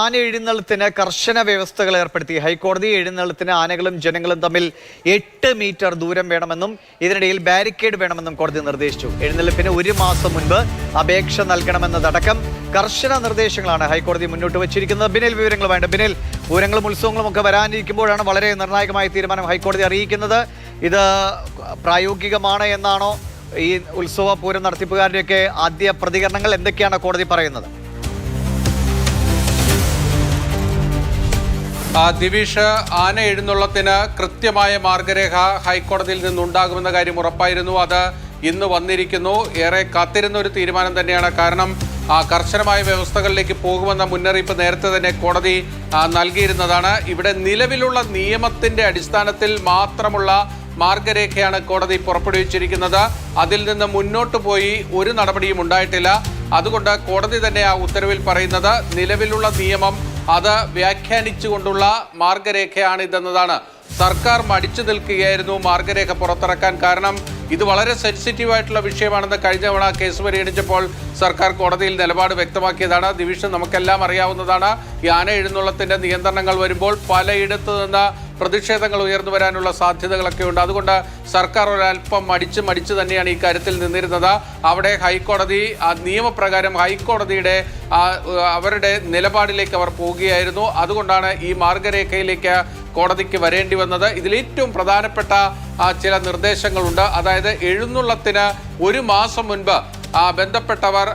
ആന എഴുന്നള്ളത്തിന് കർശന വ്യവസ്ഥകൾ ഏർപ്പെടുത്തി. ഹൈക്കോടതി എഴുന്നള്ളത്തിന് ആനകളും ജനങ്ങളും തമ്മിൽ എട്ട് മീറ്റർ ദൂരം വേണമെന്നും ഇതിനിടയിൽ ബാരിക്കേഡ് വേണമെന്നും കോടതി നിർദ്ദേശിച്ചു. എഴുന്നള്ളിപ്പിന് ഒരു മാസം മുൻപ് അപേക്ഷ നൽകണമെന്നതടക്കം കർശന നിർദ്ദേശങ്ങളാണ് ഹൈക്കോടതി മുന്നോട്ട് വച്ചിരിക്കുന്നത്. ബിനിൽ വേണ്ട ബിനിൽ പൂരങ്ങളും ഉത്സവങ്ങളും ഒക്കെ വരാനിരിക്കുമ്പോഴാണ് വളരെ നിർണായകമായ തീരുമാനം ഹൈക്കോടതി അറിയിക്കുന്നത്. ഇത് പ്രായോഗികമാണ് എന്നാണോ? ഈ ഉത്സവ പൂരം നടത്തിപ്പുകാരുടെയൊക്കെ ആദ്യ പ്രതികരണങ്ങൾ എന്തൊക്കെയാണ് കോടതി പറയുന്നത്? ദിവിഷ് ആന എഴുന്നള്ളത്തിന് കൃത്യമായ മാർഗരേഖ ഹൈക്കോടതിയിൽ നിന്നുണ്ടാകുമെന്ന കാര്യം ഉറപ്പായിരുന്നു. അത് ഇന്ന് വന്നിരിക്കുന്നു. ഏറെ കാത്തിരുന്ന ഒരു തീരുമാനം തന്നെയാണ്. കാരണം കർശനമായ വ്യവസ്ഥകളിലേക്ക് പോകുമെന്ന മുന്നറിയിപ്പ് നേരത്തെ തന്നെ കോടതി നൽകിയിരുന്നതാണ്. ഇവിടെ നിലവിലുള്ള നിയമത്തിന്റെ അടിസ്ഥാനത്തിൽ മാത്രമുള്ള മാർഗരേഖയാണ് കോടതി പുറപ്പെടുവിച്ചിരിക്കുന്നത്. അതിൽ നിന്ന് മുന്നോട്ട് പോയി ഒരു നടപടിയും ഉണ്ടായിട്ടില്ല. അതുകൊണ്ട് കോടതി തന്നെ ആ ഉത്തരവിൽ പറയുന്നത് നിലവിലുള്ള നിയമം അത് വ്യാഖ്യാനിച്ചുകൊണ്ടുള്ള മാർഗരേഖയാണ് ഇതെന്നതാണ് സർക്കാർ മടിച്ചു നിൽക്കുകയായിരുന്നു മാർഗരേഖ പുറത്തിറക്കാൻ കാരണം ഇത് വളരെ സെൻസിറ്റീവ് ആയിട്ടുള്ള വിഷയമാണെന്ന് കഴിഞ്ഞ തവണ കേസ് പരിഗണിച്ചപ്പോൾ സർക്കാർ കോടതിയിൽ നിലപാട് വ്യക്തമാക്കിയതാണ്. ഡിവിഷൻ നമുക്കെല്ലാം അറിയാവുന്നതാണ്. ഈ ആന എഴുന്നള്ളത്തിന്റെ നിയന്ത്രണങ്ങൾ വരുമ്പോൾ പലയിടത്തു നിന്ന് പ്രതിഷേധങ്ങൾ ഉയർന്നു വരാനുള്ള സാധ്യതകളൊക്കെ ഉണ്ട്. അതുകൊണ്ട് സർക്കാർ ഒരല്പം മടിച്ച് മടിച്ച് തന്നെയാണ് ഈ കാര്യത്തിൽ നിന്നിരുന്നത്. അവിടെ ഹൈക്കോടതി നിയമപ്രകാരം ഹൈക്കോടതിയുടെ അവരുടെ നിലപാടിലേക്ക് അവർ പോവുകയായിരുന്നു. അതുകൊണ്ടാണ് ഈ മാർഗരേഖയിലേക്ക് കോടതിക്ക് വരേണ്ടി വന്നത്. ഇതിൽ ഏറ്റവും പ്രധാനപ്പെട്ട ചില നിർദ്ദേശങ്ങളുണ്ട്. അതായത് എഴുന്നള്ളത്തിന് ഒരു മാസം മുൻപ് ബന്ധപ്പെട്ടവർ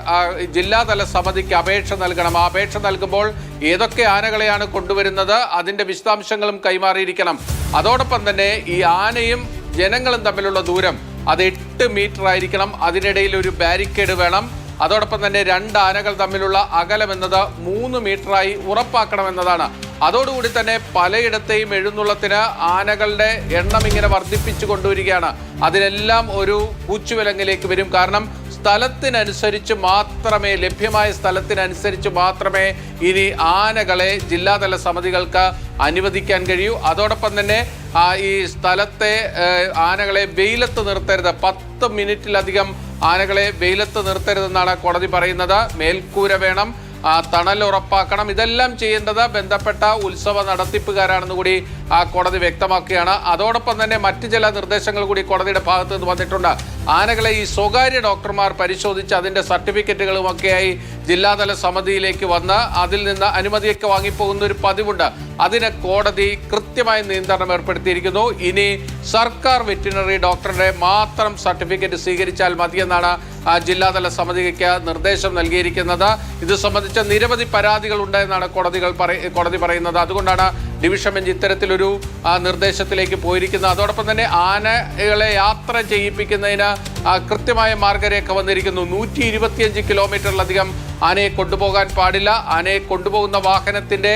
ജില്ലാതല സമിതിക്ക് അപേക്ഷ നൽകണം. ആ അപേക്ഷ നൽകുമ്പോൾ ഏതൊക്കെ ആനകളെയാണ് കൊണ്ടുവരുന്നത് അതിന്റെ വിശദാംശങ്ങളും കൈമാറിയിരിക്കണം. അതോടൊപ്പം തന്നെ ഈ ആനയും ജനങ്ങളും തമ്മിലുള്ള ദൂരം അത് എട്ട് മീറ്റർ ആയിരിക്കണം. അതിനിടയിൽ ഒരു ബാരിക്കേഡ് വേണം. അതോടൊപ്പം തന്നെ രണ്ട് ആനകൾ തമ്മിലുള്ള അകലം എന്നത് മൂന്ന് മീറ്ററായി ഉറപ്പാക്കണമെന്നതാണ്. അതോടുകൂടി തന്നെ പലയിടത്തെയും എഴുന്നള്ളത്തിന് ആനകളുടെ എണ്ണം ഇങ്ങനെ വർദ്ധിപ്പിച്ചു കൊണ്ടുവരികയാണ്. അതിനെല്ലാം ഒരു കൂച്ചുവിലങ്ങിലേക്ക് വരും. കാരണം സ്ഥലത്തിനനുസരിച്ച് മാത്രമേ ലഭ്യമായ സ്ഥലത്തിനനുസരിച്ച് മാത്രമേ ഇനി ആനകളെ ജില്ലാതല സമിതികൾക്ക് അനുവദിക്കാൻ കഴിയൂ. അതോടൊപ്പം തന്നെ ഈ സ്ഥലത്തെ ആനകളെ വെയിലത്ത് നിർത്തരുത്. പത്ത് മിനിറ്റിലധികം ആനകളെ വെയിലത്ത് നിർത്തരുതെന്നാണ് കോടതി പറയുന്നത്. മേൽക്കൂര വേണം തണൽ ഉറപ്പാക്കണം. ഇതെല്ലാം ചെയ്യേണ്ടത് ബന്ധപ്പെട്ട ഉത്സവ നടത്തിപ്പുകാരാണെന്ന് കൂടി ആ കോടതി വ്യക്തമാക്കുകയാണ്. അതോടൊപ്പം തന്നെ മറ്റു ചില നിർദ്ദേശങ്ങൾ കൂടി കോടതിയുടെ ഭാഗത്ത് നിന്ന് വന്നിട്ടുണ്ട്. ആനകളെ ഈ സ്വകാര്യ ഡോക്ടർമാർ പരിശോധിച്ച് അതിന്റെ സർട്ടിഫിക്കറ്റുകളുമൊക്കെയായി ജില്ലാതല സമിതിയിലേക്ക് വന്ന് അതിൽ നിന്ന് അനുമതിയൊക്കെ വാങ്ങിപ്പോകുന്ന ഒരു പതിവുണ്ട്. അതിന് കോടതി കൃത്യമായ നിയന്ത്രണം ഏർപ്പെടുത്തിയിരിക്കുന്നു. ഇനി സർക്കാർ വെറ്റിനറി ഡോക്ടറുടെ മാത്രം സർട്ടിഫിക്കറ്റ് സ്വീകരിച്ചാൽ മതിയെന്നാണ് ജില്ലാതല സമിതിക്ക് നിർദ്ദേശം നൽകിയിരിക്കുന്നത്. ഇത് സംബന്ധിച്ച നിരവധി പരാതികൾ ഉണ്ട് എന്നാണ് കോടതികൾ കോടതി പറയുന്നത്. അതുകൊണ്ടാണ് ഡിവിഷൻ ബെഞ്ച് ഇത്തരത്തിലൊരു നിർദ്ദേശത്തിലേക്ക് പോയിരിക്കുന്നത് അതോടൊപ്പം തന്നെ ആനകളെ യാത്ര ചെയ്യിപ്പിക്കുന്നതിന് കൃത്യമായ മാർഗരേഖ വന്നിരിക്കുന്നു. നൂറ്റി ഇരുപത്തിയഞ്ച് കിലോമീറ്ററിലധികം ആനയെ കൊണ്ടുപോകാൻ പാടില്ല. ആനയെ കൊണ്ടുപോകുന്ന വാഹനത്തിന്റെ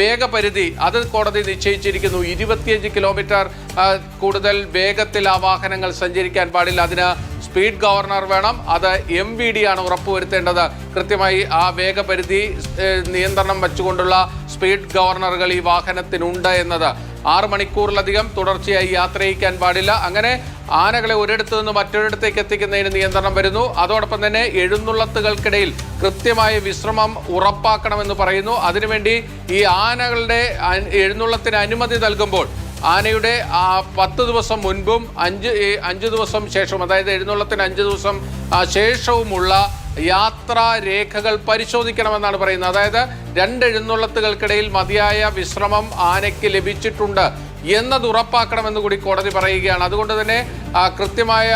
വേഗപരിധി അത് കോടതി നിശ്ചയിച്ചിരിക്കുന്നു. ഇരുപത്തിയഞ്ച് കിലോമീറ്റർ കൂടുതൽ വേഗത്തിൽ ആ വാഹനങ്ങൾ സഞ്ചരിക്കാൻ പാടില്ല. അതിന് സ്പീഡ് ഗവർണർ വേണം. അത് എം വി ഡി ആണ് ഉറപ്പുവരുത്തേണ്ടത്. കൃത്യമായി ആ വേഗപരിധി നിയന്ത്രണം വെച്ചുകൊണ്ടുള്ള സ്പീഡ് ഗവർണറുകൾ ഈ വാഹനത്തിനുണ്ട് എന്നത്. ആറ് മണിക്കൂറിലധികം തുടർച്ചയായി യാത്ര ചെയ്യിക്കാൻ പാടില്ല. അങ്ങനെ ആനകളെ ഒരിടത്തു നിന്ന് മറ്റൊരിടത്തേക്ക് എത്തിക്കുന്നതിന് നിയന്ത്രണം വരുന്നു. അതോടൊപ്പം തന്നെ എഴുന്നള്ളത്തുകൾക്കിടയിൽ കൃത്യമായ വിശ്രമം ഉറപ്പാക്കണമെന്ന് പറയുന്നു. അതിനുവേണ്ടി ഈ ആനകളുടെ എഴുന്നള്ളത്തിന് അനുമതി നൽകുമ്പോൾ ആനയുടെ ആ പത്ത് ദിവസം മുൻപും അഞ്ച് അഞ്ച് ദിവസം ശേഷവും അതായത് എഴുന്നള്ളത്തിന് അഞ്ച് ദിവസം ശേഷവുമുള്ള യാത്രാ രേഖകൾ പരിശോധിക്കണമെന്നാണ് പറയുന്നത്. അതായത് രണ്ട് എഴുന്നള്ളത്തുകൾക്കിടയിൽ മതിയായ വിശ്രമം ആനയ്ക്ക് ലഭിച്ചിട്ടുണ്ട്. എന്നത് ഉറപ്പാക്കണമെന്ന് കൂടി കോടതി പറയുകയാണ്. അതുകൊണ്ട് തന്നെ കൃത്യമായ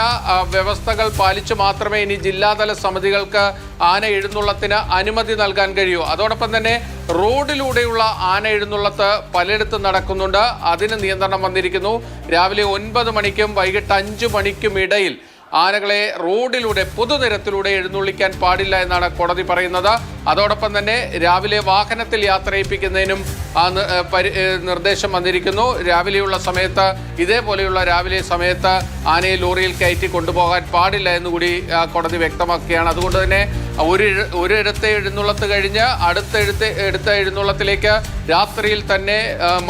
വ്യവസ്ഥകൾ പാലിച്ചു മാത്രമേ ഇനി ജില്ലാതല സമിതികൾക്ക് ആന എഴുന്നള്ളത്തിന് അനുമതി നൽകാൻ കഴിയൂ. അതോടൊപ്പം തന്നെ റോഡിലൂടെയുള്ള ആന എഴുന്നള്ളത്ത് പലയിടത്തും നടക്കുന്നുണ്ട്. അതിന് നിയന്ത്രണം വന്നിരിക്കുന്നു. രാവിലെ ഒൻപത് മണിക്കും വൈകിട്ട് അഞ്ച് മണിക്കും ഇടയിൽ ആനകളെ റോഡിലൂടെ പൊതുനിരത്തിലൂടെ എഴുന്നള്ളിക്കാൻ പാടില്ല എന്നാണ് കോടതി പറയുന്നത്. അതോടൊപ്പം തന്നെ രാവിലെ വാഹനത്തിൽ യാത്ര ചെയ്യിപ്പിക്കുന്നതിനും ആ നിർദ്ദേശം വന്നിരിക്കുന്നു. രാവിലെയുള്ള സമയത്ത് ഇതേപോലെയുള്ള രാവിലെ സമയത്ത് ആനയെ ലോറിയിൽ കയറ്റി കൊണ്ടുപോകാൻ പാടില്ല എന്നുകൂടി കോടതി വ്യക്തമാക്കുകയാണ്. അതുകൊണ്ട് തന്നെ ഒരു ഒരു ഒരിടത്തെ എഴുന്നള്ളത്ത് കഴിഞ്ഞ് അടുത്ത എഴുത്ത് എടുത്ത എഴുന്നള്ളത്തിലേക്ക് രാത്രിയിൽ തന്നെ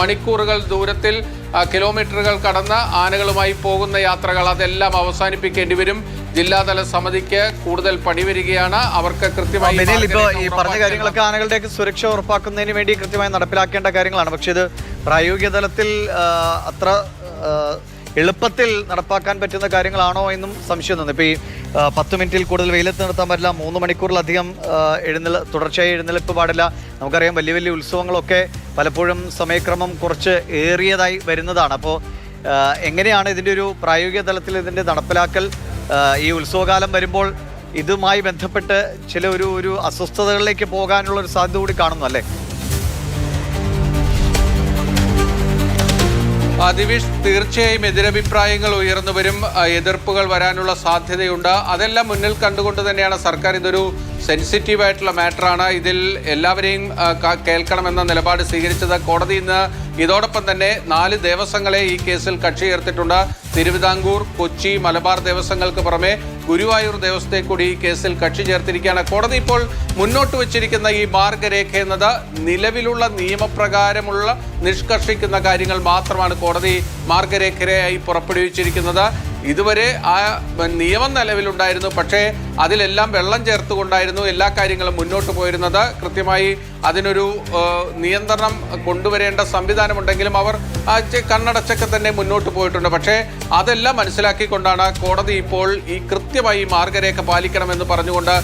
മണിക്കൂറുകൾ ദൂരത്തിൽ കിലോമീറ്ററുകൾ കടന്ന് ആനകളുമായി പോകുന്ന യാത്രകൾ അതെല്ലാം അവസാനിപ്പിക്കേണ്ടി വരും. ജില്ലാതല സമിതിക്ക് കൂടുതൽ പണി വരികയാണ്. അവർക്ക് കൃത്യമായി ഇപ്പോൾ ഈ പറഞ്ഞ കാര്യങ്ങളൊക്കെ ആനകളുടെയൊക്കെ സുരക്ഷ ഉറപ്പാക്കുന്നതിന് വേണ്ടി കൃത്യമായി നടപ്പിലാക്കേണ്ട കാര്യങ്ങളാണ്. പക്ഷേ ഇത് പ്രായോഗിക തലത്തിൽ അത്ര എളുപ്പത്തിൽ നടപ്പാക്കാൻ പറ്റുന്ന കാര്യങ്ങളാണോ എന്നും സംശയം തോന്നുന്നു. ഇപ്പോൾ ഈ പത്ത് മിനിറ്റിൽ കൂടുതൽ വെയിലത്ത് നിർത്താൻ പറ്റില്ല മൂന്ന് മണിക്കൂറിലധികം എഴുന്നള്ള തുടർച്ചയായി എഴുന്നള്ളിപ്പ് പാടില്ല. നമുക്കറിയാം വലിയ വലിയ ഉത്സവങ്ങളൊക്കെ പലപ്പോഴും സമയക്രമം കുറച്ച് ഏറിയതായി വരുന്നതാണ്. അപ്പോൾ എങ്ങനെയാണ് ഇതിന്റെ ഒരു പ്രായോഗിക തലത്തിൽ ഇതിന്റെ നടപ്പിലാക്കൽ? ഈ ഉത്സവകാലം വരുമ്പോൾ ഇതുമായി ബന്ധപ്പെട്ട് ചില ഒരു ഒരു അസ്വസ്ഥതകളിലേക്ക് പോകാനുള്ള ഒരു സാധ്യത കൂടി കാണുന്നു അല്ലേ? ദിവിഷ് തീർച്ചയായും എതിരഭിപ്രായങ്ങൾ ഉയർന്നു വരും എതിർപ്പുകൾ വരാനുള്ള സാധ്യതയുണ്ട്. അതെല്ലാം മുന്നിൽ കണ്ടുകൊണ്ട് തന്നെയാണ് സർക്കാർ ഇതൊരു സെൻസിറ്റീവ് ആയിട്ടുള്ള മാറ്ററാണ്. ഇതിൽ എല്ലാവരെയും കേൾക്കണമെന്ന നിലപാട് സ്വീകരിച്ചത് കോടതി ഇന്ന്. ഇതോടൊപ്പം തന്നെ നാല് ദേവസ്വങ്ങളെ ഈ കേസിൽ കക്ഷി ചേർത്തിട്ടുണ്ട്. തിരുവിതാംകൂർ കൊച്ചി മലബാർ ദേവസ്വങ്ങൾക്ക് പുറമെ ഗുരുവായൂർ ദേവസ്വത്തെ കൂടി ഈ കേസിൽ കക്ഷി ചേർത്തിരിക്കുകയാണ്. കോടതി ഇപ്പോൾ മുന്നോട്ട് വച്ചിരിക്കുന്ന ഈ മാർഗരേഖ എന്നത് നിലവിലുള്ള നിയമപ്രകാരമുള്ള നിഷ്കർഷിക്കുന്ന കാര്യങ്ങൾ മാത്രമാണ് കോടതി മാർഗരേഖയായി പുറപ്പെടുവിച്ചിരിക്കുന്നത്. ഇതുവരെ ആ നിയമം നിലവിലുണ്ടായിരുന്നു. പക്ഷേ അതിലെല്ലാം വെള്ളം ചേർത്തുകൊണ്ടായിരുന്നു എല്ലാ കാര്യങ്ങളും മുന്നോട്ട് പോയിരുന്നത്. കൃത്യമായി അതിനൊരു നിയന്ത്രണം കൊണ്ടുവരേണ്ട സംവിധാനമുണ്ടെങ്കിലും അവർ കണ്ണടച്ചൊക്കെ തന്നെ മുന്നോട്ട് പോയിട്ടുണ്ട്. പക്ഷേ അതെല്ലാം മനസ്സിലാക്കിക്കൊണ്ടാണ് കോടതി ഇപ്പോൾ ഈ കൃത്യമായി മാർഗരേഖ പാലിക്കണമെന്ന് പറഞ്ഞുകൊണ്ട്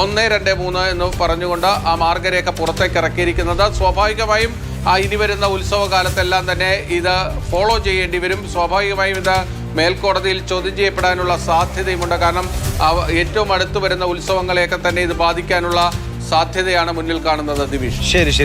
ഒന്ന് രണ്ട് മൂന്ന് എന്ന് പറഞ്ഞുകൊണ്ട് ആ മാർഗരേഖ പുറത്തേക്ക് ഇറക്കിയിരിക്കുന്നത്. സ്വാഭാവികമായും ഇനി വരുന്ന ഉത്സവകാലത്തെല്ലാം തന്നെ ഇത് ഫോളോ ചെയ്യേണ്ടി വരും. സ്വാഭാവികമായും ഇത് മേൽക്കോടതിയിൽ ചോദ്യം ചെയ്യപ്പെടാനുള്ള സാധ്യതയുമുണ്ട്. കാരണം ഏറ്റവും അടുത്തു വരുന്ന ഉത്സവങ്ങളെയൊക്കെ തന്നെ ഇത് ബാധിക്കാനുള്ള സാധ്യതയാണ് മുന്നിൽ കാണുന്നത് ദിവിഷ്. ശരി ശരി.